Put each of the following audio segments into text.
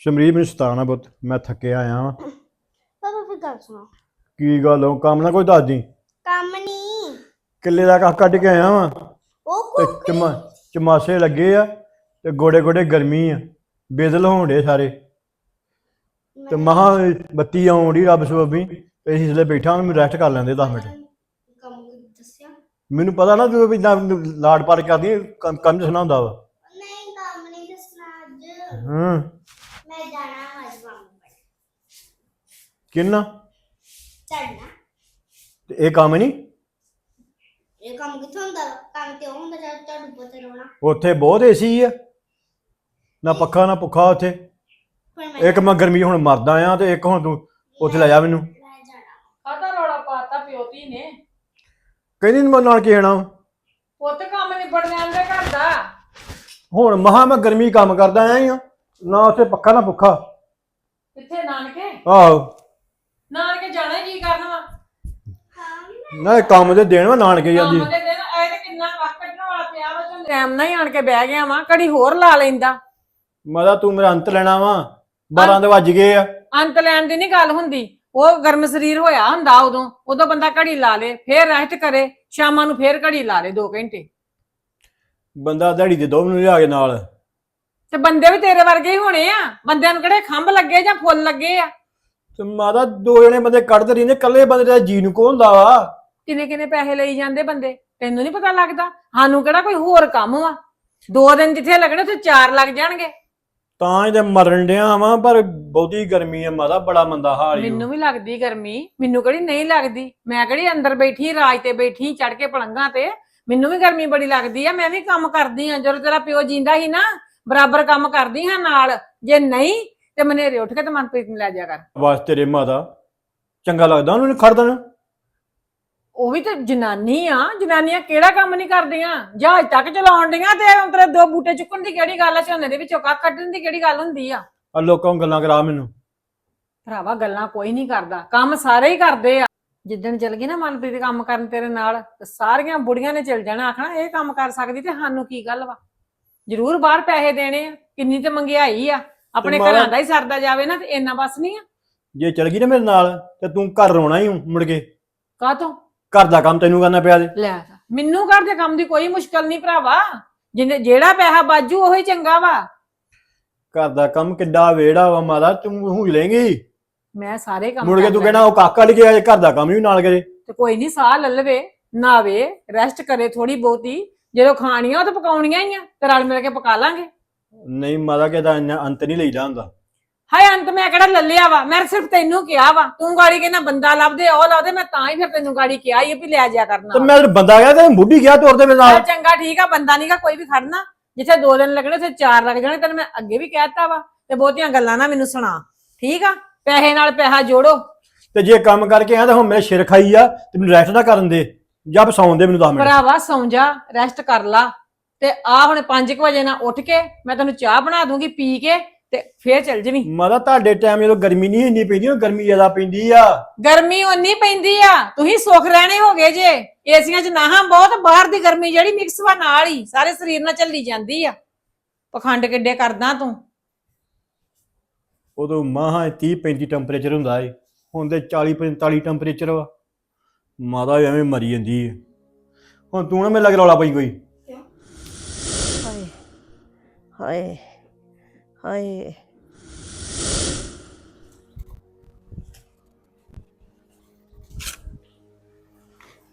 ਸ਼ਮਰੀਰ ਮੈਨੂੰ ਸਤਾਣਾ ਪੁੱਤ ਮੈਂ ਥੱਕਿਆ ਆਇਆ ਵਾਂ। ਪਾਪਾ ਫਿਰ ਗੱਲ ਸੁਣੋ। ਕੀ ਗੱਲ ਹੋ ਕੰਮ ਨਾ ਕੋਈ ਦੱਸ ਦੀ? ਕੰਮ ਨਹੀਂ। ਕਿੱਲੇ ਦਾ ਕੱਖ ਕੱਢ ਕੇ ਆਇਆ ਵਾਂ। ਉਹ ਤੇ ਕੁੱਕ ਚਮਾ ਚਮਾਸੇ ਲੱਗੇ ਆ ਤੇ ਗੋੜੇ ਗੋੜੇ ਗਰਮੀ ਆ। ਬੇਦਲ ਹੋਣ ਡੇ ਸਾਰੇ। ਤੇ ਮਹਾ ਬੱਤੀ ਆਉਣ ਡਈ ਰੱਬ ਸੁਭੀ ਤੇ ਅਸੀਂ ਇਸਲੇ ਬੈਠਾ ਮੈਨੂੰ ਰੈਸਟ ਕਰ ਲੈਂਦੇ 10 ਮਿੰਟ। ਕੰਮ ਦੱਸਿਆ? ਮੈਨੂੰ ਪਤਾ ਨਾ ਤੂੰ ਇਦਾਂ ਲਾੜ ਪਾੜ ਕਰਦੀ ਕੰਮ ਕੰਮ ਦੱਸਣਾ ਹੁੰਦਾ ਵਾ। ਨਹੀਂ ਕੰਮ ਨਹੀਂ ਦੱਸਣਾ ਅੱਜ। ਹਾਂ। ਮੈਂ ਜਾਣਾ ਕਿੰਨਾ? ਚੜਨਾ ਤੇ ਇਹ ਕੰਮ ਨਹੀਂ? ਇਹ ਕੰਮ ਕਿੱਥੋਂ ਹੁੰਦਾ? ਵਾ? ਕੰਮ ਤੇ ਉਹ ਹੁੰਦਾ ਜਦ ਝਾੜੂ ਪੋਚਾ ਲਾਉਣਾ ਉੱਥੇ ਬਹੁਤ ਏਸੀ ਆ। ਨਾ ਪੱਖਾ ਨਾ ਪੁੱਖਾ ਉੱਥੇ। ਮੈਂ ਇੱਕ ਮੈਂ ਗਰਮੀ ਹੁਣ ਮਰਦਾ ਆ ਤੇ ਇੱਕ ਹੁਣ ਤੂੰ ਉੱਥੇ ਲੈ ਜਾ ਮੈਨੂੰ। ਮੈਂ ਜਾਣਾ। ਕਾਹਦਾ ਰੌਲਾ ਪਾਤਾ ਪਿਓਤੀ ਨੇ। ਕਹਿੰਦੀ ਮੈਂ ਨਾਲ ਕੀ ਆਣਾ ਪੁੱਤ ਕੰਮ ਨਿਬੜ ਜਾਂਦੇ ਘਰ ਦਾ। ਹੁਣ ਮਹਾ ਮੈਂ ਗਰਮੀ ਕੰਮ ਕਰਦਾ ਆਇਆ ਹੀ ਆ। ਨਾ ਉੱਥੇ ਪੱਖਾ ਨਾ ਪੁੱਖਾ। ਕਿੱਥੇ ਨਾਨਕੇ? ਆਹੋ। ਨਾਨਕੇ ਜਾਣਾ ਹੀ ਕੀ ਕਰਨਾ ਵਾ? ਨਾ ਇਹ ਕੰਮ ਦੇ ਦੇਣ ਵਾ ਨਾਨਕੇ ਜਾਂਦੀ ਕੰਮ ਦੇ ਦਿਨ ਐ ਤੇ ਕਿੰਨਾ ਕੱਖ ਕੱਢਣ ਵਾਲਾ ਪਿਆ ਵਾ ਝੋਨੇ ਟਾਈਮ ਨਾਲ ਹੀ ਆਣ ਕੇ ਬਹਿ ਗਿਆ ਵਾ ਘੜੀ ਹੋਰ ਲਾ ਲੈਂਦਾ। ਮਦਾ ਤੂੰ ਮੇਰਾ ਅੰਤ ਲੈਣਾ ਵਾ 12 ਦੇ ਵੱਜ ਗਏ ਆ। ਅੰਤ ਲੈਣ ਦੀ ਨਹੀਂ ਗੱਲ ਹੁੰਦੀ। ਉਹ ਗਰਮ ਸਰੀਰ ਹੋਇਆ ਹੁੰਦਾ ਉਦੋਂ ਉਦੋਂ ਬੰਦਾ ਘੜੀ ਲਾ ਲੇ ਫੇਰ ਰੈਸਟ ਕਰੇ ਸ਼ਾਮਾਂ ਨੂੰ ਫੇਰ ਘੜੀ ਲਾ ਲੇ 2 ਘੰਟੇ। ਬੰਦਾ ਦਿਹਾੜੀ ਦੇ ਦੋ ਮੈਨੂੰ ਲਿਆ ਕੇ ਨਾਲ। ਤੇ ਬੰਦੇ ਵੀ ਤੇਰੇ ਵਰਗੇ ਹੀ ਹੋਣੇ ਆ। ਬੰਦਿਆਂ ਨੂੰ ਕਿਹੜੇ ਖੰਭ ਲੱਗੇ ਜਾਂ ਫੁੱਲ ਲੱਗੇ ਆ? ਤੇ ਮਾਦਾ ਦੋ ਜਣੇ ਬੰਦੇ ਕੱਢਦੇ ਰਹਿੰਦੇ ਕੱਲੇ ਬੰਦੇ ਦਾ ਜੀ ਨੂੰ ਕੋ ਹੁੰਦਾ ਵਾ? ਕਿੰਨੇ ਕਿੰਨੇ ਪੈਸੇ ਲਈ ਜਾਂਦੇ ਬੰਦੇ? ਤੈਨੂੰ ਨਹੀਂ ਪਤਾ ਲੱਗਦਾ? ਸਾਨੂੰ ਕਿਹੜਾ ਕੋਈ ਹੋਰ ਕੰਮ ਵਾ? ਦੋ ਦਿਨ ਜਿੱਥੇ ਲੱਗਣੇ ਉੱਥੇ ਚਾਰ ਲੱਗ ਜਾਣਗੇ। ਤਾਂ ਇਹਦੇ ਮਰਨ ਡਿਆ ਵਾ ਪਰ ਬਹੁਤੀ ਗਰਮੀ ਆ ਮਾਦਾ ਬੜਾ ਮੰਦਾ ਹਾਲ ਈ ਓ। ਮੈਨੂੰ ਵੀ ਲੱਗਦੀ ਗਰਮੀ। ਮੈਨੂੰ ਕਿਹੜੀ ਨਹੀਂ ਲੱਗਦੀ? ਮੈਂ ਕਿਹੜੀ ਅੰਦਰ ਬੈਠੀ ਰਾਜ ਤੇ ਬੈਠੀ ਚੜ ਕੇ ਪਲੰਘਾਂ ਤੇ। ਮੈਨੂੰ ਵੀ ਗਰਮੀ ਬੜੀ ਲੱਗਦੀ ਆ ਮੈਂ ਵੀ ਕੰਮ ਕਰਦੀ ਆ। ਜਦੋਂ ਤੇਰਾ ਪਿਓ ਜਿੰਦਾ ਸੀ ਨਾ ਬਰਾਬਰ ਕੰਮ ਕਰਦੀ ਹਾਂ ਨਾਲ ਜੇ ਨਹੀਂ ਤੇ ਮਨੇਰੇ ਉੱਠ ਕੇ ਤੇ ਮਨਪ੍ਰੀਤ ਨੂੰ ਲੈ ਜਾ ਕਰ। ਬਸ ਤੇਰੇ ਮਾਦਾ ਚੰਗਾ ਲੱਗਦਾ ਉਹਨੂੰ ਖੜਦਣ? ਉਹ ਵੀ ਤੇ ਜਨਾਨੀ ਆ ਜਨਾਨੀਆਂ ਕਿਹੜਾ ਕੰਮ ਨਹੀਂ ਕਰਦੀਆਂ? ਜਹਾਜ਼ ਤੱਕ ਚਲਾਉਣ ਡੀਆਂ ਤੇ ਅੰਤਰੇ ਦੋ ਬੂਟੇ ਚੁੱਕਣ ਦੀ ਕਿਹੜੀ ਗੱਲ ਆ ਝੋਨੇ ਦੇ ਵਿੱਚੋਂ ਕੱਖ ਕੱਢਣ ਦੀ ਕਿਹੜੀ ਗੱਲ ਹੁੰਦੀ ਆ? ਆ ਲੋਕਾਂ ਨੂੰ ਗੱਲਾਂ ਕਰਾ ਮੈਨੂੰ। ਭਰਾਵਾ ਗੱਲਾਂ ਕੋਈ ਨਹੀਂ ਕਰਦਾ ਕੰਮ ਸਾਰੇ ਹੀ ਕਰਦੇ ਆ। ਜਿੱਦਣ ਚਲ ਗਈ ਨਾ ਮਨਪ੍ਰੀਤ ਕੰਮ ਕਰਨ ਤੇਰੇ ਨਾਲ ਤੇ ਸਾਰੀਆਂ ਬੁੜੀਆਂ ਨੇ ਚਲ ਜਾਣਾ ਆਖਣਾ ਇਹ ਕੰਮ ਕਰ ਸਕਦੀ ਤੇ ਸਾਨੂੰ ਕੀ ਗੱਲ ਵਾ? ਜ਼ਰੂਰ ਬਾਹਰ ਪੈਸੇ ਦੇਣੇ ਆ ਕਿੰਨੀ ਤੇ ਮੰਗਿਆਈ ਆ। ਆਪਣੇ ਮਾਰਾ- ਘਰਾਂ ਦਾ ਹੀ ਸਰਦਾ ਜਾਵੇ ਨਾ ਤੇ ਇੰਨਾ ਬਸ ਨਹੀਂ ਆ। ਜੇ ਚਲ ਗਈ ਨਾ ਮੇਰੇ ਨਾਲ ਤੇ ਤੂੰ ਘਰ ਰੋਣਾ ਹੀ ਊਂ ਮੁੜ ਕੇ। ਕਾਹਤੋਂ? ਘਰ ਦਾ ਕੰਮ ਤੈਨੂੰ ਕਰਨਾ ਪਿਆ ਦੇ ਲੈ। ਮੈਨੂੰ ਘਰ ਦੇ ਕੰਮ ਦੀ ਕੋਈ ਮੁਸ਼ਕਲ ਨਹੀਂ ਭਰਾਵਾ। ਜਿੰਨੇ ਜਿਹੜਾ ਪੈਸਾ ਬਾਜੂ ਉਹੀ ਚੰਗਾ ਵਾ। ਘਰ ਦਾ ਕੰਮ ਕਿੱਡਾ ਵੇੜਾ ਵਾ ਮਾਦਾ ਤੂੰ ਹੁਜ ਲੇਂਗੀ ਮੈਂ ਸਾਰੇ ਕੰਮ ਮੁੜ ਕੇ ਕਰ ਤੂੰ ਲੈਣੇ। ਕਹਿਣਾ ਉਹ ਕਾਕਾ ਲਿਖਿਆ ਘਰ ਦਾ ਕੰਮ ਵੀ ਨਾਲ ਕਰੇ। ਤੇ ਕੋਈ ਨਹੀਂ ਸਾਹ ਲੈ ਲਵੇ ਨਾਵੇ ਰੈਸਟ ਕਰੇ ਥੋੜੀ ਬਹੁਤੀ। ਜਦੋਂ ਖਾਣੀਆਂ ਉਹ ਤਾਂ ਪਕਾਉਣੀਆਂ ਹੀ ਆ ਤੇ ਰਲ ਮਿਲ ਕੇ ਪਕਾ ਲਾਂਗੇ। ਨਹੀਂ ਮਾਦਾ ਕਿਦਾ ਅੰਤ ਨਹੀਂ ਲਈਦਾ ਹੁੰਦਾ। ਹਾਏ ਅੰਤ ਮੈਂ ਕਿਹੜਾ ਲੱਲਿਆ ਵਾ? ਮੈਂ ਸਿਰਫ ਤੈਨੂੰ ਕਿਹਾ ਵਾ ਤੂੰ ਗਾੜੀ ਕਹਿੰਦਾ ਬੰਦਾ ਲੱਭਦੇ ਉਹ ਲੱਭਦੇ ਮੈਂ ਤਾਂ ਹੀ ਫਿਰ ਤੈਨੂੰ ਗਾੜੀ ਕਿਹਾ ਹੀ ਆ ਵੀ ਲੈ ਜਾ ਕਰਨਾ ਤੇ ਮੈਂ ਤੇ ਬੰਦਾ ਗਿਆ ਤੇ ਬੁੱਢੀ ਗਿਆ ਤੁਰਦੇ ਮੇਰੇ ਨਾਲ ਚੰਗਾ ਠੀਕ ਆ ਬੰਦਾ ਨਹੀਂਗਾ ਕੋਈ ਵੀ ਖੜਨਾ। ਜਿੱਥੇ ਦੋ ਦਿਨ ਲੱਗਣੇ ਉੱਥੇ ਚਾਰ ਲੱਗ ਜਾਣੇ ਤੈਨੂੰ ਮੈਂ ਅੱਗੇ ਵੀ ਕਹਿਤਾ ਵਾ ਤੇ ਬਹੁਤੀਆਂ ਗੱਲਾਂ ਨਾ ਮੈਨੂੰ ਸੁਣਾ। ਠੀਕ ਆ? ਪੈਸੇ ਨਾਲ ਪੈਸਾ ਜੋੜੋ। ਤੇ ਜੇ ਕੰਮ ਕਰਕੇ ਆਇਆ ਤਾਂ ਹੁਣ ਮੇਰੇ ਸਿਰ ਖਾਈ ਆ ਤੇ ਮੈਨੂੰ ਰੈਸਟ ਨਾ ਕਰਨ ਦੇ। ਜਾਂ ਬਸਾਉਣ ਦੇ ਮੈਨੂੰ 10 ਮਿੰਟ। ਭਰਾਵਾ ਸੌਂ ਜਾ ਰੈਸਟ ਕਰ ਲਾ। ਤੇ ਆ ਹੁਣ 5 ਵਜੇ ਨਾਲ ਉੱਠ ਕੇ ਮੈਂ ਤੈਨੂੰ ਚਾਹ ਬਣਾ ਦੂੰਗੀ ਪੀ ਕੇ ਤੇ ਫੇਰ ਚੱਲ ਜਵੀਂ। ਮਾਦਾ ਤੁਹਾਡੇ ਟਾਈਮ ਜਦੋਂ ਗਰਮੀ ਨਹੀਂ ਇੰਨੀ ਪੈਂਦੀ ਉਹ ਗਰਮੀ ਜ਼ਿਆਦਾ ਪੈਂਦੀ ਆ। ਗਰਮੀ ਉਨੀ ਪੈਂਦੀ ਆ। ਤੁਸੀਂ ਸੁੱਖ ਰਹਿਣੇ ਹੋਗੇ ਜੇ। ਏਸੀਆਂ 'ਚ ਨਾਹਾਂ ਬਹੁਤ ਬਾਹਰ ਦੀ ਗਰਮੀ ਜਿਹੜੀ ਮਿਕਸ ਵਾ ਨਾਲ ਹੀ ਸਾਰੇ ਸਰੀਰ ਨਾਲ ਚੱਲੀ ਜਾਂਦੀ ਆ। ਪਖੰਡ ਕਿੱਡੇ ਕਰਦਾ ਤੂੰ। ਉਦੋਂ ਮਾਹਾਂ 30 35 ਟੈਂਪਰੇਚਰ ਹੁੰਦਾ ਏ ਹੁਣ ਤੇ 40 45 ਟੈਂਪਰੇਚਰ ਵਾ। ਮਾਦਾ ਐਵੇਂ ਮਰੀ ਜਾਂਦੀ ਏ। ਹੁਣ ਤੂੰ ਨਾ ਮੇਰੇ ਲੱਗ ਰੌਲਾ ਪਈ ਕੋਈ। ਹਾਏ ਹਾਏ ਹਾਏ।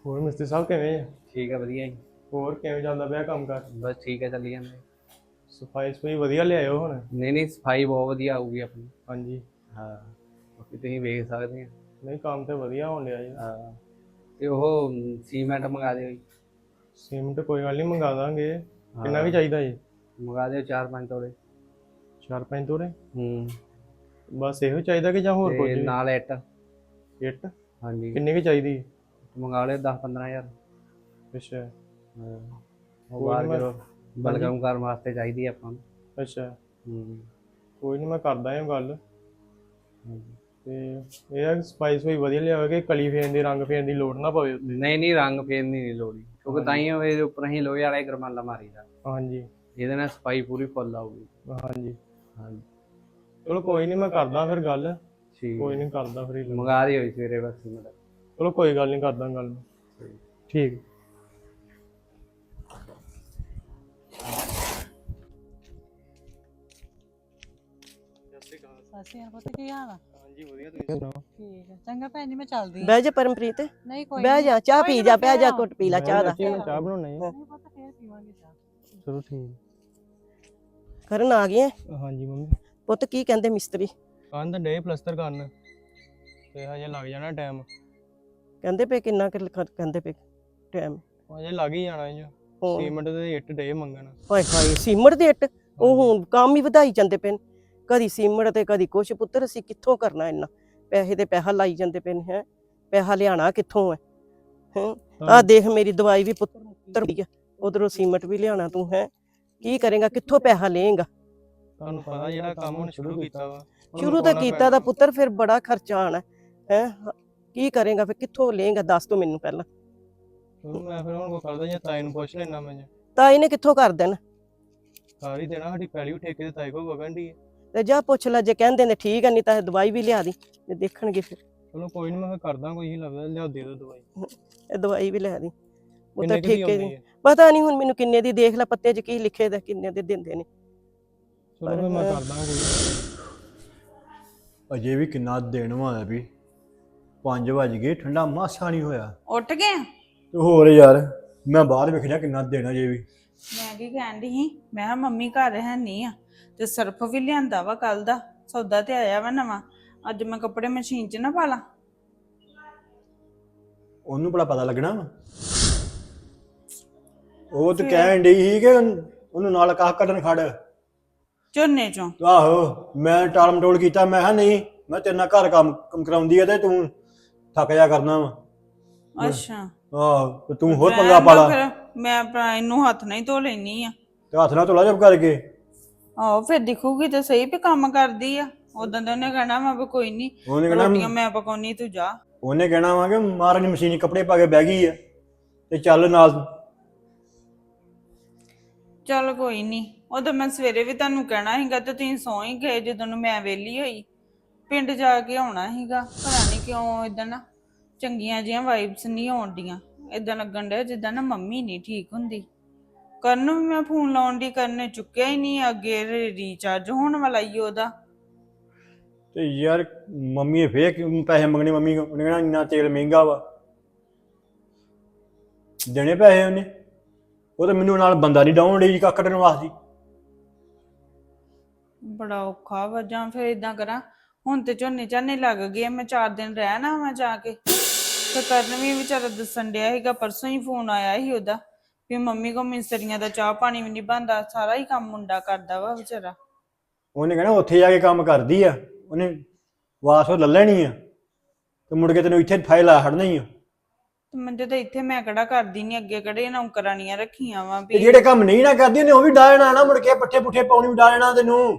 ਹੋਰ ਮਿਸਤਰੀ ਸਾਹਿਬ ਕਿਵੇਂ ਆ? ਠੀਕ ਹੈ ਵਧੀਆ ਜੀ। ਹੋਰ ਕਿਵੇਂ ਚੱਲਦਾ ਪਿਆ ਕੰਮ ਕਰ ਬਸ ਠੀਕ ਹੈ ਚੱਲੀ ਜਾਂਦੇ। ਸਫ਼ਾਈ ਸਫ਼ਾਈ ਵਧੀਆ ਲਿਆਇਓ ਹੁਣ? ਨਹੀਂ ਨਹੀਂ ਸਫ਼ਾਈ ਬਹੁਤ ਵਧੀਆ ਆਊਗੀ ਆਪਣੀ। ਹਾਂਜੀ। ਹਾਂ ਬਾਕੀ ਤੁਸੀਂ ਵੇਖ ਸਕਦੇ ਆ। ਨਹੀਂ ਕੰਮ ਤੇ ਵਧੀਆ ਹੋਣ ਡਿਆ ਜੀ। ਹਾਂ। ਤੇ ਉਹ ਸੀਮੈਂਟ ਮੰਗਾ ਦਿਓ ਜੀ। ਸੀਮੈਂਟ ਕੋਈ ਗੱਲ ਨਹੀਂ ਮੰਗਾ ਦਾਂਗੇ। ਕਿੰਨਾ ਵੀ ਚਾਹੀਦਾ ਜੀ ਮੰਗਾ ਦਿਓ ਚਾਰ ਪੰਜ ਤੋੜੇ ਚਾਰ ਪੰਜ ਤੋੜੇ ਹੂੰ। ਬਸ ਇਹੋ ਚਾਹੀਦਾ ਕਿ ਜਾਂ ਹੋਰ ਕੁਝ ਤੇ? ਨਾਲ ਇੱਟ। ਇੱਟ? ਹਾਂਜੀ। ਕਿੰਨੀ ਕੀ ਚਾਹੀਦੀ ਮੰਗਾ ਲਿਓ 10 15000 ਅੱਛਾ। ਉਹ ਬਾਹਰ ਬਲਗਮ ਕਰਨ ਵਾਸਤੇ ਚਾਹੀਦੀ ਆਪਾਂ ਨੂੰ। ਅੱਛਾ। ਹੂੰ। ਕੋਈ ਨਹੀਂ ਮੈਂ ਕਰਦਾ ਹਾਂ ਗੱਲ। ਹਾਂਜੀ। ਤੇ ਇਹ ਆ ਸਫ਼ਾਈ ਸਫ਼ਾਈ ਵਧੀਆ ਲਿਆਓ ਕਿ ਕਲੀ ਫੇਰਨ ਦੀ ਰੰਗ ਫੇਰਨ ਦੀ ਲੋੜ ਨਾ ਪਵੇ ਉੱਤੇ। ਨਹੀਂ ਨਹੀਂ ਰੰਗ ਫੇਰਨ ਦੀ ਨਹੀਂ ਲੋੜੀ ਕਿਉਂਕਿ ਤਾਂ ਹੀ ਇਹਦੇ ਉੱਪਰ ਅਸੀਂ ਲੋਹੇ ਵਾਲਾ ਹੀ ਗਰਮਾਲਾ ਮਾਰੀਦਾ। ਹਾਂਜੀ। ਇਹਦੇ ਨਾਲ ਸਫ਼ਾਈ ਪੂਰੀ ਫੁੱਲ ਆਊਗੀ। ਹਾਂਜੀ। ਹਾਂਜੀ। ਚਲੋ ਕੋਈ ਨਹੀਂ ਮੈਂ ਕਰਦਾ ਫਿਰ ਗੱਲ। ਠੀਕ ਕੋਈ ਨਹੀਂ ਕਰਦਾ ਫਿਰ ਹੀ। ਮੰਗਾ ਦੀ ਹੋਈ ਸਵੇਰੇ ਬਸ ਮੇਰਾ ਚਲੋ ਕੋਈ ਗੱਲ ਨਹੀਂ ਕਰਦਾ ਗੱਲ ਮੈਂ। ਠੀਕ ਸਸੀ ਆ ਪੁੱਤ ਕੀ ਹਾਲ ਆ? ਹਾਂਜੀ ਵਧੀਆ ਤੁਸੀਂ ਸੁਣਾਓ? ਠੀਕ ਹੈ ਚੰਗਾ ਭੈਣ ਜੀ ਮੈਂ ਚੱਲਦੀ ਆਂ। ਬਹਿ ਜਾ ਪਰਮਪ੍ਰੀਤ। ਨਹੀਂ ਕੋਈ ਬਹਿ ਨੀ। ਜਾ ਚਾਹ ਕੋਈ ਪੀ ਨੀ, ਜਾ ਮੈਂ ਬਹਿ ਜਾ ਫੇਰ ਘੁੱਟ ਪੀ ਲੈ ਚਾਹ ਦਾ। ਚਾਚੀ ਮੈਂ ਚਾਹ ਬਣਾਉਣੀ ਹੈ ਨਹੀਂ ਪੁੱਤ ਫੇਰ ਪੀਵਾਂਗੇ ਚਾਹ। ਚਲੋ ਠੀਕ। ਕਰਨ ਆ ਗਏ ਹਾਂਜੀ ਮੰਮੀ। ਪੁੱਤ ਕੀ ਕਹਿੰਦੇ ਮਿਸਤਰੀ? ਕੰਨ ਤਾਂ ਡੇ ਪਲਸਤਰ ਕਰਨ। ਤੇ ਹਜੇ ਲੱਗ ਜਾਣਾ ਟਾਈਮ। ਕਹਿੰਦੇ ਪਏ ਕਿੰਨਾ ਕੁ ਲਿਖ- ਕਹਿੰਦੇ ਪਏ ਟਾਈਮ। ਹਜੇ ਲੱਗ ਹੀ ਜਾਣਾ ਜੀ ਹੋਰ? ਸੀਮੈਂਟ ਦੇ ਇੱਟ ਡੇ ਮੰਗਣ। ਹਾਏ ਹਾਏ ਸੀਮੜ ਦੇ ਇੱਟ? ਉਹ ਹੁਣ ਕੰਮ ਹੀ ਵਧਾਈ ਜਾਂਦੇ ਪਏ ਨੇ। ਕਦੀ ਸੀਮੜ ਤੇ ਕਦੀ ਕੁਛ ਪੁੱਤਰ ਅਸੀਂ ਕਿੱਥੋਂ ਕਰਨਾ ਇੰਨਾ? ਪੈਸੇ ਤੇ ਪੈਸਾ ਲਾਈ ਜਾਂਦੇ ਪਏ ਨੇ ਹੈ? ਪੈਸਾ ਲਿਆਣਾ ਕਿੱਥੋਂ ਹੈ? ਹੈ ਆ ਦੇਖ ਮੇਰੀ ਦਵਾਈ ਵੀ ਪੁੱਤਰ ਮੁੱਤਰ ਦੀ ਆ। ਉਧਰੋਂ ਸੀਮਟ ਵੀ ਲਿਆਣਾ ਤੂੰ ਹੈ? ਕੀ ਕਰੇਗਾ? ਕਿੱਥੋਂ ਪੈਸਾ ਲਏਗਾ? ਤੁਹਾਨੂੰ ਪਤਾ ਜਿਹੜਾ ਕੰਮ ਹੁਣ ਸ਼ੁਰੂ ਕੀਤਾ ਵਾ। ਸ਼ੁਰੂ ਤਾਂ ਕੀਤਾ। ਤਾਂ ਪੁੱਤਰ ਫਿਰ ਬੜਾ ਖਰਚਾ ਆਣਾ ਹੈ? ਕੀ ਕਰੇਗਾ? ਫਿਰ ਕਿੱਥੋਂ ਲਏਗਾ? ਦੱਸ ਤੂੰ ਮੈਨੂੰ ਪਹਿਲਾਂ। ਮੈਂ ਫਿਰ ਹੁਣ ਕੋ ਕਰਦਾ ਜਾਂ ਤਾਈ ਨੂੰ ਪੁੱਛ ਲੈਣਾ ਮੈਂ ਤਾਂ ਇਹਨੇ ਕਿੱਥੋਂ ਕਰ ਦੇਣਾ? ਸਾਰੀ ਦੇਣਾ ਸਾਡੀ ਪੈਲੀ ਵੀ ਠੇਕੇ ਤੇ ਤਾਈ ਕੋ ਵਗਣ ਦੀ ਤੇ ਜਾ ਪੁੱਛ ਲੈ ਜੇ ਕਹਿੰਦੇ ਨੇ ਠੀਕ ਹੈ ਨਹੀਂ ਤਾਂ ਇਹ ਦਵਾਈ ਵੀ ਲਿਆ ਦੀ ਤੇ ਦੇਖਣਗੇ ਫਿਰ। ਚਲੋ ਕੋਈ ਨਹੀਂ ਮੈਂ ਫਿਰ ਕਰਦਾ ਕੋਈ ਹੀ ਲੱਭਦਾ ਲਿਆ ਦੇ ਦੋ ਦਵਾਈ। ਇਹ ਦਵਾਈ ਵੀ ਲਿਆ ਦੀ। ਉਹ ਕਿੰਨੇ ਤਾਂ ਕੁ ਦੀ ਠੇਕੇ ਆਉਂਦੀ ਹੈ? ਪਤਾ ਨਹੀਂ ਹੁਣ ਮੈਨੂੰ ਕਿੰਨੇ ਦੀ ਦੇਖ ਲੈ ਪੱਤੇ 'ਚ ਕੀ ਲਿਖੇ ਦਾ ਕਿੰਨੇ ਦੇ ਦਿੰਦੇ ਨੇ। ਚਲੋ ਫਿਰ ਮੈਂ ਕਰਦਾ ਕੋਈ ਅਜੇ ਵੀ ਕਿੰਨਾ ਦਿਨ ਹੋਇਆ ਵੀ 5 ਵਜ ਗਏ ਠੰਡਾ ਮਾਸਾ ਨਹੀਂ ਹੋਇਆ। ਉੱਠ ਗਏ? ਤੇ ਹੋਰ ਯਾਰ ਮੈਂ ਬਾਹਰ ਵੇਖ ਲਿਆ ਕਿੰਨਾ ਦਿਨ ਅਜੇ ਵੀ। ਮੈਂ ਕੀ ਕਹਿਣ ਦੀ ਸੀ? ਮੈਂ ਕਿਹਾ ਮੰਮੀ ਘਰ ਹੈ ਨਹੀਂ ਆ। ਤੇ ਸਰਫ ਵੀ ਲਿਆਂਦਾ ਵਾ ਕੱਲ ਦਾ ਸੌਦਾ ਤੇ ਆਇਆ ਵਾ ਨਵਾਂ। ਅੱਜ ਮੈਂ ਕੱਪੜੇ ਮਸ਼ੀਨ 'ਚ ਨਾ ਪਾ ਲਾਂ ਉਹਨੂੰ ਬੜਾ ਪਤਾ ਲੱਗਣਾ ਵਾ। ਉਹ ਤਾਂ ਕਹਿਣ ਡਈ ਸੀ ਕਿ ਉਹਨੂੰ ਨਾਲ ਕਾਹ ਕੱਢਣ ਖੜ। ਝੋਨੇ 'ਚੋਂ। ਆਹੋ ਮੈਂ ਟਾਲ ਮਟੋਲ ਕੀਤਾ ਮੈਂ ਕਿਹਾ ਨਹੀਂ ਮੈਂ ਤੇਰੇ ਨਾਲ ਘਰ ਕੰਮ ਕੰਮ ਕਰਾਉਂਦੀ ਆ ਤੇ ਤੂੰ ਥੱਕ ਜਾ ਕਰਨਾ ਵਾ। ਅੱਛਾ। ਆਹੋ ਤੇ ਤੂੰ ਹੋਰ ਪੰਗਾ ਪਾ ਲਾ। ਫਿਰ ਮੈਂ ਆਪਣਾ ਇਹਨੂੰ ਹੱਥ ਨਹੀਂ ਧੋ ਲੈਣੀ ਆ। ਤੇ ਹੱਥ ਨਾਲ ਧੋਲਾ ਜਬ ਕਰਕੇ। ਆਹੋ ਫਿਰ ਦਿਖੂਗੀ ਤੇ ਸਹੀ ਵੀ ਕੰਮ ਕਰਦੀ ਆ। ਉਦੋਂ ਤਾਂ ਉਹਨੇ ਕਹਿਣਾ ਵਾ ਵੀ ਕੋਈ ਨਹੀਂ ਉਹਨੇ ਰੋਟੀਆਂ ਮੈਂ ਪਕਾਉਣੀ ਤੂੰ ਜਾ। ਉਹਨੇ ਕਹਿਣਾ ਵਾ ਕਿ ਮਾਰਨ ਦੀ ਮਸ਼ੀਨ 'ਚ ਕੱਪੜੇ ਪਾ ਕੇ ਬਹਿ ਗਈ ਆ ਤੇ ਚੱਲ ਨਾਲ। ਚੱਲ ਕੋਈ ਨਹੀਂ ਉਦੋਂ ਮੈਂ ਸਵੇਰੇ ਵੀ ਤੁਹਾਨੂੰ ਕਹਿਣਾ ਸੀਗਾ ਤੇ ਤੁਸੀਂ ਸੌਂ ਹੀ ਗਏ ਜਦੋਂ ਨੂੰ ਮੈਂ ਵਿਹਲੀ ਹੋਈ। ਪਿੰਡ ਜਾ ਕੇ ਆਉਣਾ ਸੀਗਾ ਪਤਾ ਨਹੀਂ ਕਿਉਂ ਇਦਾਂ ਨਾ ਚੰਗੀਆਂ ਜਿਹੀਆਂ ਵਾਈਬਸ ਨਹੀਂ ਆਉਂਦੀਆਂ ਇਦਾਂ ਲੱਗਣ ਡਿਆ ਜਿੱਦਾਂ ਨਾ ਮੰਮੀ ਨਹੀਂ ਠੀਕ ਹੁੰਦੀ। ਕਰਨ ਨੂੰ ਵੀ ਮੈਂ ਫੋਨ ਲਾਉਣ ਦੀ ਕਰਨ ਚੁੱਕਿਆ ਹੀ ਨਹੀਂ ਅੱਗੇ ਰੀਚਾਰਜ ਹੋਣ ਵਾਲਾ ਹੀ ਉਹਦਾ। ਤੇ ਯਾਰ ਮੰਮੀ ਨੇ ਫੇਰ ਕਿਉਂ ਪੈਸੇ ਮੰਗਣੇ? ਮੰਮੀ ਕੋਲ ਉਹਨੇ ਕਹਿਣਾ ਇੰਨਾ ਤੇਲ ਮਹਿੰਗਾ ਵਾ। ਦੇਣੇ ਪੈਸੇ ਉਹਨੇ? ਉਹ ਤਾਂ ਮੈਨੂੰ ਨਾਲ ਬੰਦਾ ਨਹੀਂ ਡਾਉਣ ਡਈ ਕੱਖ ਕੱਢਣ ਵਾਸਤੇ। ਬੜਾ ਔਖਾ ਵਾ ਜਾਂ ਫਿਰ ਇਦਾਂ ਕਰਾਂ ਹੁਣ ਤੇ ਝੋਨੇ ਝਾਨੇ ਲੱਗ ਗਏ ਮੈਂ ਚਾਰ ਦਿਨ ਰਹਿਣਾ ਵਾ ਜਾ ਕੇ। ਤੇ ਕਰਨ ਵੀ ਵਿਚਾਰਾ ਦੱਸਣ ਡਿਆ ਸੀਗਾ ਪਰਸੋਂ ਹੀ ਫੋਨ ਆਇਆ ਸੀ ਉਹਦਾ। ਵੀ ਮੰਮੀ ਕੋ ਮਿਸਤਰੀਆਂ ਦਾ ਚਾਹ ਪਾਣੀ ਵੀ ਨਹੀਂ ਬੰਦਾ ਸਾਰਾ ਹੀ ਕੰਮ ਮੁੰਡਾ ਕਰਦਾ ਵਾ ਵਿਚਾਰਾ। ਉਹਨੇ ਕਹਿਣਾ ਉੱਥੇ ਜਾ ਕੇ ਕੰਮ ਕਰਦੀ ਆ ਉਹਨੇ ਵਾਸ ਉਹ ਲੈ ਲੈਣੀ ਆ ਤੇ ਮੁੜ ਕੇ ਤੈਨੂੰ ਇੱਥੇ ਫਾਈਲ ਆ ਹੜਨਾ ਹੀ ਆ। ਤੇ ਮੰਜੇ ਤਾਂ ਇੱਥੇ ਮੈਂ ਕਿਹੜਾ ਕਰਦੀ ਨਹੀਂ ਅੱਗੇ ਕਿਹੜੇ ਨੌਕਰਾਨੀਆਂ ਰੱਖੀਆਂ ਵਾ ਤੇ ਵੀ ਜਿਹੜੇ ਕੰਮ ਨਹੀਂ ਨਾ ਕਰਦੀ ਉਹਨੇ ਉਹ ਵੀ ਡਾਲਣਾ ਨਾ ਮੁੜ ਕੇ ਪੱਠੇ ਪੁੱਠੇ ਪਾਉਣੀ ਵੀ ਡਾਲਣਾ ਤੈਨੂੰ।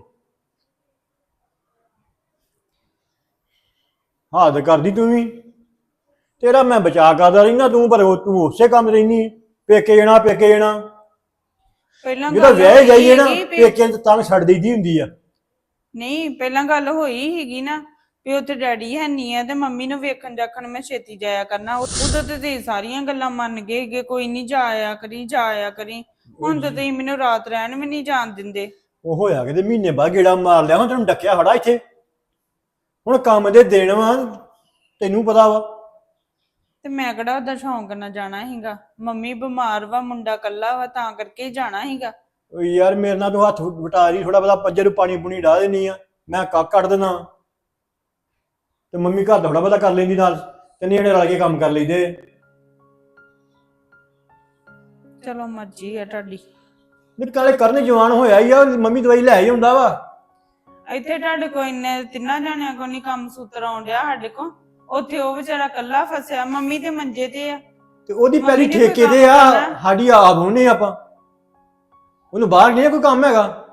ਹੱਦ ਕਰਦੀ ਤੂੰ ਵੀ। ਤੇਰਾ ਮੈਂ ਬਚਾ ਕਰਦਾ ਰਹਿਣਾ ਤੂੰ ਪਰ ਉਹ- ਤੂੰ ਉਸੇ ਕੰਮ ਰਹਿਨੀ ਆਂ। ਪੇਕੇ ਜਾਣਾ ਪੇਕੇ ਜਾਣਾ। ਪਹਿਲਾਂ ਜਦੋਂ ਗੱਲ ਵਿਆਹ ਜਾਈਏ ਨਾ ਹੋਈ ਵੀ- ਪੇਕੇ ਨੂੰ ਤਾਂ ਛੱਡ ਦਈਦੀ ਹੁੰਦੀ ਆ। ਨਹੀਂ ਪਹਿਲਾਂ ਗੱਲ ਹੋਈ ਸੀਗੀ ਨਾ ਵੀ ਉੱਥੇ ਡੈਡੀ ਹੈ ਨਹੀਂ ਆ ਤੇ ਮੰਮੀ ਨੂੰ ਵੇਖਣ ਜਾਖਣ ਮੈਂ ਛੇਤੀ ਜਾਇਆ ਕਰਨਾ। ਉਦੋਂ ਤੇ ਤੁਸੀਂ ਸਾਰੀਆਂ ਗੱਲਾਂ ਮੰਨ ਗਏ ਕਿ ਕੋਈ ਨਹੀਂ ਜਾਇਆ ਕਰੀ ਜਾਇਆ ਕਰੀ। ਹੁਣ ਤਾਂ ਤੁਸੀਂ ਮੈਨੂੰ ਰਾਤ ਰਹਿਣ ਵੀ ਨਹੀਂ ਜਾਣ ਦਿੰਦੇ। ਉਹ ਹੋਇਆ ਕਿਤੇ ਮਹੀਨੇ ਬਾਅਦ ਗੇੜਾ ਮਾਰ ਲਿਆ ਹੁਣ ਤੈਨੂੰ ਡੱਕਿਆ ਖੜਾ ਇੱਥੇ। ਹੁਣ ਕੰਮ ਦੇ ਦੇਣ ਵਾ ਤੈਨੂੰ ਪਤਾ ਵਾ। ਤੇ ਮੈਂ ਕਿਹੜਾ ਉਹਦਾ ਸ਼ੌਂਕ ਨਾਲ ਜਾਣਾ ਸੀਗਾ? ਮੰਮੀ ਬਿਮਾਰ ਵਾ ਮੁੰਡਾ ਕੱਲਾ ਵਾ ਤਾਂ ਕਰਕੇ ਹੀ ਜਾਣਾ ਸੀਗਾ। ਓ ਯਾਰ ਮੇਰੇ ਨਾਲ ਤੂੰ ਹੱਥ ਵਟਾ ਰਹੀ ਥੋੜਾ ਬਹੁਤਾ ਪੱਜੇ ਨੂੰ ਪਾਣੀ ਪੂਣੀ ਡਾ ਦੇਣੀ ਆ। ਮੈਂ ਕੱਕ ਕੱਢ ਦੇਣਾ ਤੇ ਮੰਮੀ ਘਰ ਦਾ ਥੋੜਾ ਬਹੁਤਾ ਕਰ ਲੈਂਦੀ ਨਾਲ ਤੇ ਜਣੇ ਰਲ ਕੇ ਕੰਮ ਕਰ ਲਈਦੇ। ਚਲੋ ਮਰਜ਼ੀ ਆ ਤੁਹਾਡੀ। ਨਹੀਂ ਕਾਲੇ ਕਰਨ ਜਵਾਨ ਹੋਇਆ ਹੀ ਆ ਮੰਮੀ ਦਵਾਈ ਲੈ ਹੀ ਹੁੰਦਾ ਵਾ। ਇੱਥੇ ਤੁਹਾਡੇ ਕੋ ਇੰਨੇ ਤਿੰਨਾਂ ਜਾਣਿਆਂ ਕੋ ਨਹੀਂ ਕੰਮ ਸੂਤਰ ਆਉਣ ਡਿਆ ਸਾਡੇ ਕੋ ਉੱਥੇ ਉਹ ਵਿਚਾਰਾ ਕੱਲਾ ਫਸਿਆ ਮੰਮੀ ਤੇ ਮੰਜੇ ਤੇ ਆ। ਤੇ ਉਹਦੀ ਮੰਮੀ ਨੇ ਕੋਈ ਠੇਕੇ ਕੰਮ ਆ ਕਰਨਾ? ਸਾਡੀ ਆਪ ਹੋਣੇ ਆਪਾਂ। ਉਹਨੂੰ ਬਾਹਰ ਨਹੀਂ ਕੋਈ ਕੰਮ ਹੈਗਾ।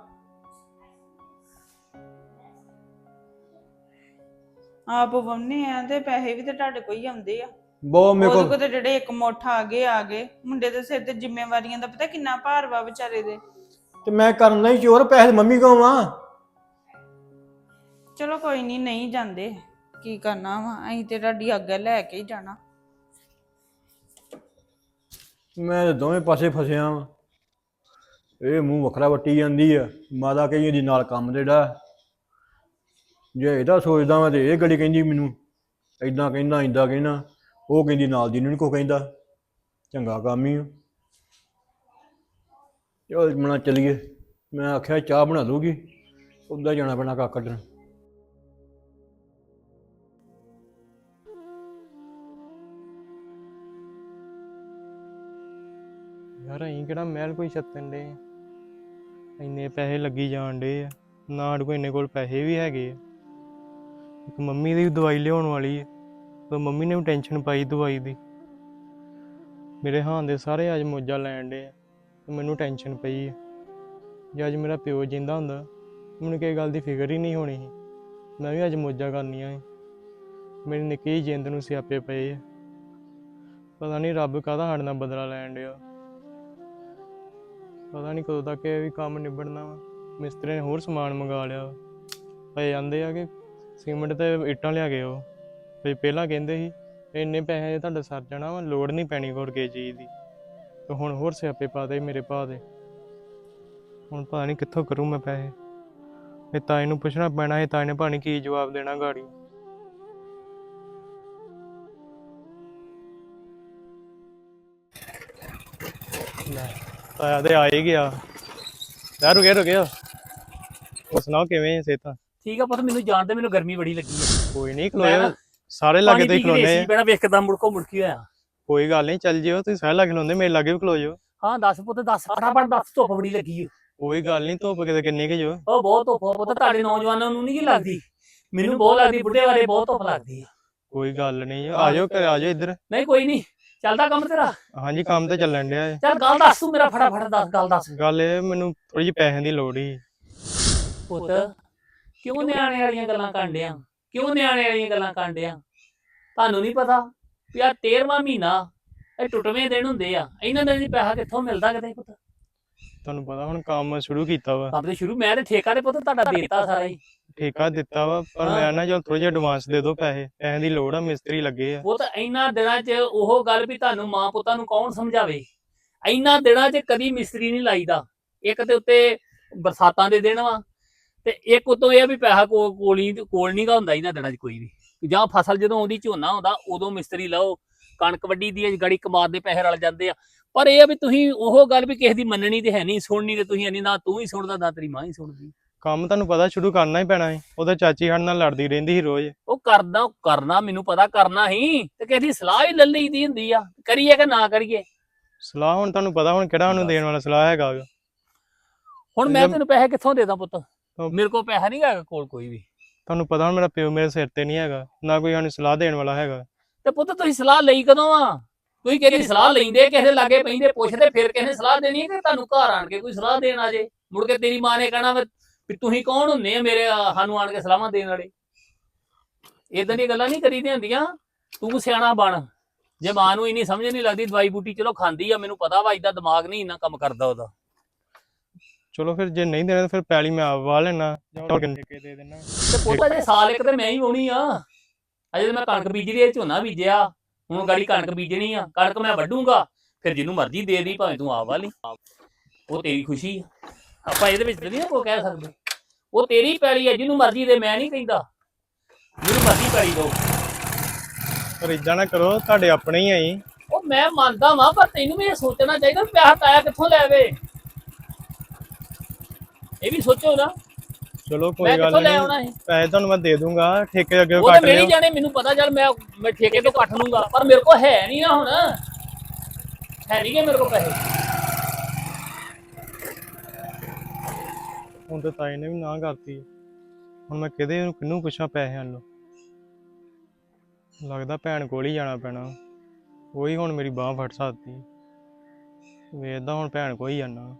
ਆਪ ਵੰਨੇ ਆ ਤੇ ਪੈਸੇ ਵੀ ਤੇ ਤੁਹਾਡੇ ਹੀ ਆਉਂਦੇ ਆ। ਬਹੁਤ ਮੇਰੇ ਉਹਦੇ ਕੋਲ ਕੋਲ ਤੇ ਜਿਹੜੇ ਇੱਕ ਮੁੱਠ ਆ ਗਏ ਆ ਗਏ। ਮੁੰਡੇ ਦੇ ਸਿਰ ਤੇ ਜ਼ਿੰਮੇਵਾਰੀਆਂ ਦਾ ਪਤਾ ਕਿੰਨਾ ਭਾਰ ਵਾ ਵਿਚਾਰੇ ਦੇ। ਤੇ ਮੈਂ ਕਰਨਾ ਹੀ ਚੋਰ ਪੈਸੇ ਮੰਮੀ ਕੋਲ ਆ। ਚਲੋ ਕੋਈ ਨਹੀਂ ਨਹੀਂ ਜਾਂਦੇ। ਕੀ ਕਰਨਾ ਵਾ? ਅਸੀਂ ਤੇ ਤੁਹਾਡੀ ਅੱਗੇ ਲੈ ਕੇ ਹੀ ਜਾਣਾ। ਮੈਂ ਤਾਂ ਦੋਵੇਂ ਪਾਸੇ ਫਸਿਆ ਵਾਂ। ਇਹ ਮੂੰਹ ਵੱਖਰਾ ਵੱਟੀ ਜਾਂਦੀ ਆ। ਮਾਤਾ ਕਹੀ ਇਹਦੀ ਨਾਲ ਕੰਮ ਦੇ ਜੇ ਇਹਦਾ ਸੋਚਦਾ ਵਾਂ ਤੇ ਇਹ ਗੜੀ ਕਹਿੰਦੀ ਮੈਨੂੰ ਇਦਾਂ ਕਹਿੰਦਾ ਇਦਾਂ ਕਹਿੰਦਾ, ਉਹ ਕਹਿੰਦੀ ਨਾਲ ਦੀ ਨੂੰ ਨੀ ਕੋ ਕਹਿੰਦਾ। ਚੰਗਾ ਕੰਮ ਹੀ ਆ। ਚਲ ਮਣਾ ਚਲੀਏ। ਮੈਂ ਆਖਿਆ ਚਾਹ ਬਣਾ ਦੂਗੀ ਉੱਦਾਂ ਜਾਣਾ ਪੈਣਾ ਕੱਖ ਕੱਢਣ। ਯਾਰ ਅਸੀਂ ਕਿਹੜਾ ਮਹਿਲ ਕੋਈ ਛੱਤਣ ਦੇ ਇੰਨੇ ਪੈਸੇ ਲੱਗੀ ਜਾਣ ਡੇ ਆ। ਨਾ ਕੋਈ ਇੰਨੇ ਕੋਲ ਪੈਸੇ ਵੀ ਹੈਗੇ ਆ। ਇੱਕ ਮੰਮੀ ਦੀ ਵੀ ਦਵਾਈ ਲਿਆਉਣ ਵਾਲੀ ਹੈ ਤੇ ਮੰਮੀ ਨੇ ਵੀ ਟੈਨਸ਼ਨ ਪਾਈ ਦਵਾਈ ਦੀ। ਮੇਰੇ ਹਾਂ ਦੇ ਸਾਰੇ ਅੱਜ ਮੋਜਾ ਲੈਣ ਡੇ ਆ। ਤੇ ਮੈਨੂੰ ਟੈਨਸ਼ਨ ਪਈ ਹੈ ਜੇ ਅੱਜ ਮੇਰਾ ਪਿਓ ਜਿੰਦਾ ਹੁੰਦਾ, ਮੈਨੂੰ ਕਿਸੇ ਗੱਲ ਦੀ ਫਿਕਰ ਹੀ ਨਹੀਂ ਹੋਣੀ ਸੀ। ਮੈਂ ਵੀ ਅੱਜ ਮੋਜਾ ਕਰਨੀਆਂ ਸੀ। ਮੇਰੀ ਨਿੱਕੀ ਜਿਹੀ ਜਿੰਦ ਨੂੰ ਸਿਆਪੇ ਪਏ ਆ। ਪਤਾ ਨਹੀਂ ਰੱਬ ਕਾਹਦਾ ਸਾਡੇ ਨਾਲ ਬਦਲਾ ਲੈਣ ਡਿਆ। ਪਤਾ ਨਹੀਂ ਕਦੋਂ ਤੱਕ ਇਹ ਵੀ ਕੰਮ ਨਿਬੜਨਾ ਵਾ। ਮਿਸਤਰੀ ਨੇ ਹੋਰ ਸਮਾਨ ਮੰਗਾ ਲਿਆ। ਵਾ। ਪਏ ਜਾਂਦੇ ਆ ਕਿ ਸੀਮੈਂਟ ਤੇ ਇੱਟਾਂ ਲਿਆ ਕੇ ਉਹ ਤੇ ਪਹਿਲਾਂ ਕਹਿੰਦੇ ਸੀ ਇੰਨੇ ਪੈਸੇ ਦੇ ਤੁਹਾਡਾ ਸਰ ਜਾਣਾ ਵਾ, ਲੋੜ ਨਹੀਂ ਪੈਣੀ ਹੋਰ ਕਿਸੇ ਚੀਜ਼ ਦੀ। ਤੇ ਹੁਣ ਹੋਰ ਸਿਆਪੇ ਪਾਦੇ ਮੇਰੇ ਭਾ ਦੇ। ਹੁਣ ਪਤਾ ਨਹੀਂ ਕਿੱਥੋਂ ਕਰੂੰ ਮੈਂ ਪੈਸੇ। ਇਹ ਤਾਏ ਨੂੰ ਪੁੱਛਣਾ ਪੈਣਾ ਇਹ ਤਾਏ ਨੇ ਭਾਣੀ ਕੀ ਜਵਾਬ ਦੇਣਾ ਗਾੜੀ। ਲੈ। ਤਾਇਆ ਤੇ ਆ ਹੀ ਗਿਆ। ਯਾਰ ਰੁਕਿਆ ਰੁਕਿਆ ਉਹ ਸੁਣਾਓ ਕਿਵੇਂ ਸੇਤਾ ਠੀਕ ਆ ਪੁੱਤ ਮੈਨੂੰ ਜਾਣਦੇ ਮੈਨੂੰ ਗਰਮੀ ਬੜੀ ਲੱਗੀ ਹੈ ਕੋਈ ਨਹੀਂ ਨਾ ਸਾਰੇ ਲਾਗੇ ਤੇ ਖਲੋਨੇ ਆ। ਬੜਾ ਵੇਖਦਾ ਮੁੜਕੋ ਮੁੜਕੀ ਹੋਇਆ। ਕੋਈ ਗੱਲ ਨਹੀਂ ਚੱਲ ਜਿਓ ਤੁਸੀਂ ਸਾਰੇ ਲਾਗੇ ਖਲੋਂਦੇ ਮੇਰੇ ਲਾਗੇ ਵੀ ਖਲੋ ਜਿਓ ਹਾਂ ਦੱਸ ਪੁੱਤ ਦੱਸ ਫਟਾਫਟ ਦੱਸ ਧੁੱਪ ਬੜੀ ਲੱਗੀ ਕੋਈ ਗੱਲ ਨਹੀਂ ਧੁੱਪ ਕਿਤੇ ਕਿੰਨੀ ਕਿ ਜੋ ਉਹ ਬਹੁਤ ਧੁੱਪ ਪੁੱਤ ਤੁਹਾਡੇ ਨੌਜਵਾਨਾਂ ਨੂੰ ਨਹੀਂ ਲੱਗਦੀ? ਮੈਨੂੰ ਬਹੁਤ ਲੱਗਦੀ ਬੁੱਢੇ ਵਾਲੇ ਬਹੁਤ ਧੁੱਪ ਲੱਗਦੀ ਹੈ ਕੋਈ ਗੱਲ ਨਹੀਂ ਆ ਜਾਓ ਘਰੇ ਆ ਜਾਓ ਇੱਧਰ। ਨਹੀਂ ਕੋਈ ਨਹੀਂ ਚੱਲਦਾ ਕੰਮ ਤੇਰਾ? ਹਾਂਜੀ ਕੰਮ ਤੇ ਚੱਲਣ ਡਿਆ ਏ। ਚੱਲ ਗੱਲ ਦੱਸ ਤੂੰ ਮੇਰਾ ਫਟਾਫਟ ਦੱਸ ਗੱਲ ਦੱਸ। ਗੱਲ ਇਹ ਮੈਨੂੰ ਥੋੜੀ ਜਿਹੀ ਪੈਸਿਆਂ ਦੀ ਲੋੜ ਸੀ ਪੁੱਤ ਕਿਉਂ ਨਿਆਣੇ ਵਾਲੀਆਂ ਗੱਲਾਂ ਕਾਂਡਿਆਂ ਕਿਉਂ ਨਿਆਣੇ ਵਾਲੀਆਂ ਗੱਲਾਂ ਕਾਂਡਿਆਂ ਤੁਹਾਨੂੰ ਨਹੀਂ ਪਤਾ ਵੀ ਆ 13ਵਾਂ ਮਹੀਨਾ ਇਹ ਟੁੱਟਵੇਂ ਦਿਨ ਹੁੰਦੇ ਆ। ਇਹਨਾਂ ਦਿਨਾਂ ਦੀ ਪੈਸਾ ਕਿੱਥੋਂ ਮਿਲਦਾ ਕਿਤੇ ਪੁੱਤ? ਤੁਹਾਨੂੰ ਪਤਾ ਹੁਣ ਕੰਮ ਸ਼ੁਰੂ ਕੀਤਾ ਵਾ। ਕੰਮ ਤੇ ਸ਼ੁਰੂ ਮੈਂ ਤੇ ਠੇਕਾ ਤੇ ਪੁੱਤ ਤੁਹਾਡਾ ਦੇਤਾ ਸਾਰਾ ਹੀ। ਠੇਕਾ ਦਿੱਤਾ ਵਾ ਪਰ ਮੈਂ ਨਾ ਚਲ ਥੋੜਾ ਜਿਹਾ ਐਡਵਾਂਸ ਦੇ ਦਿਓ ਪੈਸੇ ਪੈਸਿਆਂ ਦੀ ਲੋੜ ਆ ਮਿਸਤਰੀ ਲੱਗੇ ਆ। ਉਹ ਤਾਂ ਇੰਨਾ ਦਿਨਾਂ 'ਚ ਉਹ ਗੱਲ ਵੀ ਤੁਹਾਨੂੰ ਮਾਂ ਪੁੱਤਾਂ ਨੂੰ ਕੌਣ ਸਮਝਾਵੇ? ਇੰਨਾ ਦਿਨਾਂ 'ਚ ਕਦੀ ਮਿਸਤਰੀ ਨਹੀਂ ਲਾਈਦਾ। ਇੱਕ ਤੇ ਉੱਤੇ ਬਰਸਾਤਾਂ ਦੇ ਦਿਨ ਵਾ ਤੇ ਇੱਕ ਉਤੋਂ ਇਹ ਵੀ ਪੈਸਾ ਕੋਲੀ ਕੋਲ ਨਹੀਂ ਗਾ ਹੁੰਦਾ ਇਹਨਾਂ ਦਿਨਾਂ 'ਚ ਕੋਈ ਵੀ। ਜਾਂ ਫਸਲ ਜਦੋਂ ਆਉਂਦੀ ਝੋਨਾ ਆਉਂਦਾ ਉਦੋਂ ਮਿਸਤਰੀ ਲਾਓ ਕਣਕ ਵੱਡੀ ਦੀ ਗੜੀ ਕਮਾਦ ਦੇ ਪੈਸੇ ਰਲ ਜਾਂਦੇ ਆ। ਪਰ ਇਹ ਆ ਵੀ ਤੁਸੀਂ ਉਹ ਗੱਲ ਵੀ ਕਿਸੇ ਦੀ ਮੰਨਣੀ ਤੇ ਹੈ ਨਹੀਂ ਸੁਣਨੀ ਤੇ ਤੁਸੀਂ ਨਹੀਂ ਨਾ ਤੂੰ ਹੀ ਸੁਣਦਾ ਨਾ ਤੇਰੀ ਮਾਂ ਹੀ ਸੁਣਦੀ। ਕੰਮ ਤੁਹਾਨੂੰ ਪਤਾ ਸ਼ੁਰੂ ਕਰਨਾ ਹੀ ਪੈਣਾ ਹੈ ਉਹਦਾ ਚਾਚੀ ਸਾਡੇ ਨਾਲ ਲੜਦੀ ਰਹਿੰਦੀ ਸੀ ਰੋਜ਼। ਉਹ ਕਰਦਾ ਉਹ ਕਰਨਾ ਮੈਨੂੰ ਪਤਾ ਕਰਨਾ ਹੀ ਤੇ ਕਿਸੇ ਦੀ ਸਲਾਹ ਹੀ ਲੈ ਲਈਦੀ ਹੁੰਦੀ ਆ। ਕਰੀਏ ਕਿ ਨਾ ਕਰੀਏ? ਸਲਾਹ ਹੁਣ ਤੁਹਾਨੂੰ ਪਤਾ ਹੁਣ ਕਿਹੜਾ ਉਹਨੂੰ ਦੇਣ ਵਾਲਾ ਸਲਾਹ ਹੈਗਾ ਗਾ। ਹੁਣ ਮੈਂ ਤੈਨੂੰ ਪੈਸੇ ਕਿੱਥੋਂ ਦੇ ਦਾਂ ਪੁੱਤ? ਤਾਂ- ਮੇਰੇ ਕੋਲ ਪੈਸਾ ਨਹੀਂ ਹੈਗਾ ਕੋਲ ਕੋਈ ਵੀ। ਤੁਹਾਨੂੰ ਪਤਾ ਹੁਣ ਮੇਰਾ ਪਿਓ ਮੇਰੇ ਸਿਰ ਤੇ ਨਹੀਂ ਹੈਗਾ ਨਾ ਕੋਈ ਸਾਨੂੰ ਸਲਾਹ ਦੇਣ ਵਾਲਾ ਹੈਗਾ। ਤੇ ਪੁੱਤ ਤੁਸੀਂ ਸਲਾਹ ਲਈ ਕਦੋਂ ਆ? ਤੁਸੀਂ ਕਿਹਦੀ ਸਲਾਹ ਲੈਂਦੇ ਕਿਸੇ ਦੇ ਲਾਗੇ ਪੈਂਦੇ ਪੁੱਛਦੇ ਫਿਰ ਕਿਸੇ ਨੇ ਸਲਾਹ ਦੇਣੀ ਹੈ ਕਿ ਤੁਹਾਨੂੰ ਘਰ ਆਣ ਕੇ ਕੋਈ ਸਲਾਹ ਦੇਣ ਆ ਜੇ। ਮੁੜ ਕੇ ਤੇਰੀ ਮਾਂ ਨੇ ਕਹਿਣਾ ਵੀ ਵੀ ਤੁਸੀਂ ਕੌਣ ਹੁੰਨੇ ਆ ਮੇਰੇ ਸਾਨੂੰ ਆਣ ਕੇ ਸਲਾਹਾਂ ਦੇਣ ਵਾਲੇ? ਇਦਾਂ ਦੀਆਂ ਗੱਲਾਂ ਨਹੀਂ ਕਰੀਦੀਆਂ ਹੁੰਦੀਆਂ। ਤੂੰ ਸਿਆਣਾ ਬਣ। ਜੇ ਮਾਂ ਨੂੰ ਇੰਨੀ ਸਮਝ ਨਹੀਂ ਲੱਗਦੀ ਦਵਾਈ ਬੂਟੀ ਚਲੋ ਖਾਂਦੀ ਆ ਮੈਨੂੰ ਪਤਾ ਵਾ ਇਦਾਂ ਦਿਮਾਗ ਨਹੀਂ ਇੰਨਾ ਕੰਮ ਕਰਦਾ ਉਹਦਾ। ਚਲੋ ਫਿਰ ਜੇ ਨਹੀਂ ਦੇਣਾ ਤਾਂ ਫਿਰ ਪੈਲੀ ਮੈਂ ਆਪ ਵਾ ਲੈਣਾ। ਜਾਂ ਹੋਰ ਕਿੰਨੇ ਕੇ ਦੇ ਦੇਣਾ? ਤੇ ਪੁੱਤ ਜੇ ਸਾਲ ਇੱਕ ਤੇ ਮੈਂ ਹੀ ਆਉਣੀ ਆ। ਅਜੇ ਤੇ ਮੈਂ ਕਣਕ ਬੀਜ ਲਈ ਝੋਨਾ ਬੀਜਿਆ। ਹੁਣ ਗਾੜੀ ਕਣਕ ਬੀਜਣੀ ਆ। ਕਣਕ ਮੈਂ ਵੱਢੂੰਗਾ। ਫਿਰ ਜਿਹਨੂੰ ਮਰਜ਼ੀ ਦੇ ਦੀ ਭਾਵੇਂ ਤੂੰ ਆਪ ਵਾਲੀ। ਉਹ ਤੇਰੀ ਖੁਸ਼ੀ ਆ। ਆਪਾਂ ਇਹਦੇ ਵਿੱਚ ਨਹੀਂ ਕੋਈ ਕਹਿ ਸਕਦੇ। ਉਹ ਤੇਰੀ ਪੈਲੀ ਆ ਜਿਹਨੂੰ ਮਰਜ਼ੀ ਦੇ ਮੈਂ ਨਹੀਂ ਕਹਿੰਦਾ। ਜਿਹਨੂੰ ਮਰਜ਼ੀ ਪੈਲੀ ਦੋ। ਪਰ ਇਦਾਂ ਨਾ ਕਰੋ ਤੁਹਾਡੇ ਆਪਣੇ ਹੀ ਆਈ ਉਹ ਮੈਂ ਮੰਨਦਾ ਵਾਂ ਪਰ ਤੈਨੂੰ ਵੀ ਇਹ ਸੋਚਣਾ ਚਾਹੀਦਾ ਵੀ ਪੈਸਾ ਤਾਇਆ ਕਿੱਥੋਂ ਲੈ ਆਵੇ। ਇਹ ਵੀ ਸੋਚੋ ਨਾ। ਚਲੋ ਮੈਂ ਕੋਈ ਗੱਲ ਨਹੀਂ ਹੈ ਪੈਸੇ ਤੁਹਾਨੂੰ ਮੈਂ ਦੇ ਦੂੰਗਾ ਠੇਕੇ ਅੱਗੇ ਉਹ ਤਾਂ ਕੱਟ ਮੇਰੀ ਲਿਓ। ਜਾਣੇ ਮੈਨੂੰ ਪਤਾ ਚੱਲ ਮੈਂ ਮੈਂ ਠੇਕੇ ਤੋਂ ਕੱਟ ਲੂੰਗਾ ਪਰ ਮੇਰੇ ਕੋਲ ਹੈ ਨਹੀਂ ਨਾ ਹੁਣ। ਹੈ ਨਹੀਂ ਕਿ ਮੇਰੇ ਕੋਲ ਪੈਸੇ। ਹੁਣ ਤੇ ਤਾਈ ਨੇ ਵੀ ਨਾ ਕਰਤੀ। ਹੁਣ ਮੈਂ ਕਿਹਦੇ ਨੂੰ ਕਿਹਨੂੰ ਪੁੱਛਾਂ ਪੈਸਿਆਂ ਨੂੰ ਲੱਗਦਾ ਭੈਣ ਕੋਲ ਹੀ ਜਾਣਾ ਪੈਣਾ। ਉਹੀ ਹੁਣ ਮੇਰੀ ਬਾਹ ਫੜ ਸਕਦੀ। ਵੇਖਦਾ ਹੁਣ ਭੈਣ ਕੋਲ ਹੀ ਜਾਣਾ